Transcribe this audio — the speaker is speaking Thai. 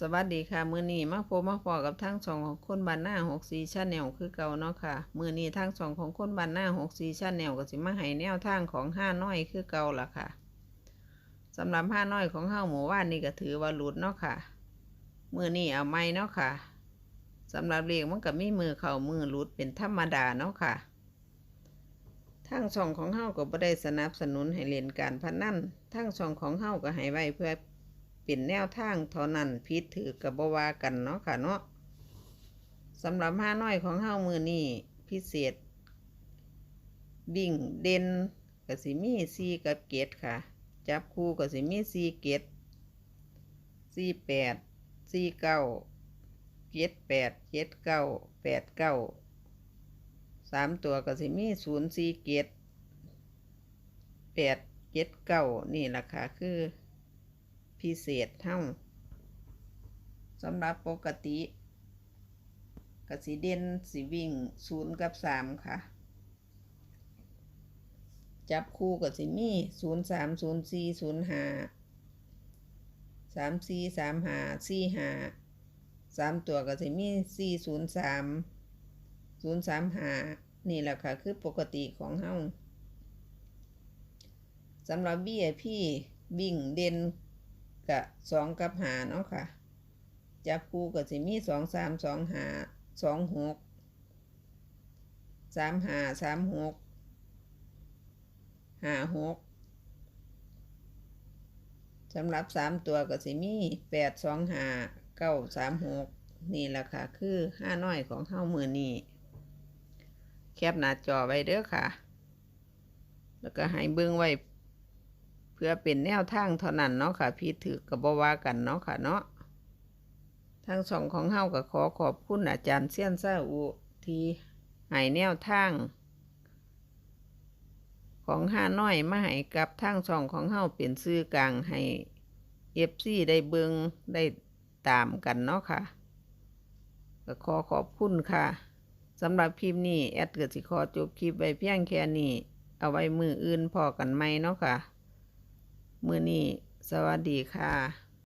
สวัสดีค่ะ มือนี้มาพบมาพอกับทั้งสองของคนบ้านหน้าหกสีชาแนลคือเก่าเนาะค่ะ มือนี้ทั้งสองของคนบ้านหน้าหกสีชาแนลก็สิมาให้แนวทางของห้าน้อยคือเก่าล่ะค่ะสำหรับห้าน้อยของเฮาหมู่ว่านนี่ก็ถือว่าหลุดเนาะค่ะ มือนี้เอาไม่เนาะค่ะสำหรับเลขมันก็มีมือเข้ามือหลุดเป็นธรรมดาเนาะค่ะทั้งช่องของเฮาก็บ่ได้สนับสนุนให้เล่นการพนันทั้งช่องของเฮาก็ให้ไว้เพื่อ เป็นแนวทางเท่านั้นผิดถือกับบวากันเนาะค่ะเนาะสำหรับห้าน้อยของเฮามือนี้พิเศษ บิ่งเด่นก็สิมี4กับเกตค่ะ จับคู่ก็สิมี4เกต48 49 78 79 89สามตัวก็สิมีศูนย์สี่เกตแปดเกตเก้านี่แหละค่ะคือ พิเศษเท่าสำหรับปกติกสิเด่นสิวิ่งศูนย์กับสามค่ะ จับคู่กับสิมีศูนย์สามศูนย์สี่ศูนย์ห้าสามสี่สามห้าสี่ห้าสามตัวก็สิมีสี่ศูนย์สามศูนย์สามหานี่แหละค่ะ คือปกติของเฮาสำหรับบี้พี่บิ่งเด่น กับสองกับหาเนาะค่ะ จับคู่กับสิมีสองสามสองหาสองหกสามหาสามหกหาหกสำหรับสามตัวกับสิมีแปดสองหาเก้าสามหกนี่แหละค่ะ คือห้าน้อยของเฮามือนี้แคปหน้าจอไว้เด้อค่ะ แล้วก็ให้เบิ่งไว้ เพื่อเป็นแนวทางเท่านั้นเนาะค่ะพี่ถือกับบว่ากันเนาะค่ะเนาะทั้งสองของเฮาก็ขอขอบคุณอาจารย์เซียนซาอุที่ให้แนวทาง ของห้าน้อยมาให้กับทางช่องของเฮาเป็นซื้อกลางให้เอฟซีได้เบิงได้ตามกันเนาะค่ะก็ขอขอบคุณค่ะสำหรับคลิปนี้ แอดเกิดสิขอจบคลิปไว้เพียงแค่นี้ เอาไว้มืออื่นพอกันไหมเนาะค่ะ มือนี้สวัสดีค่ะ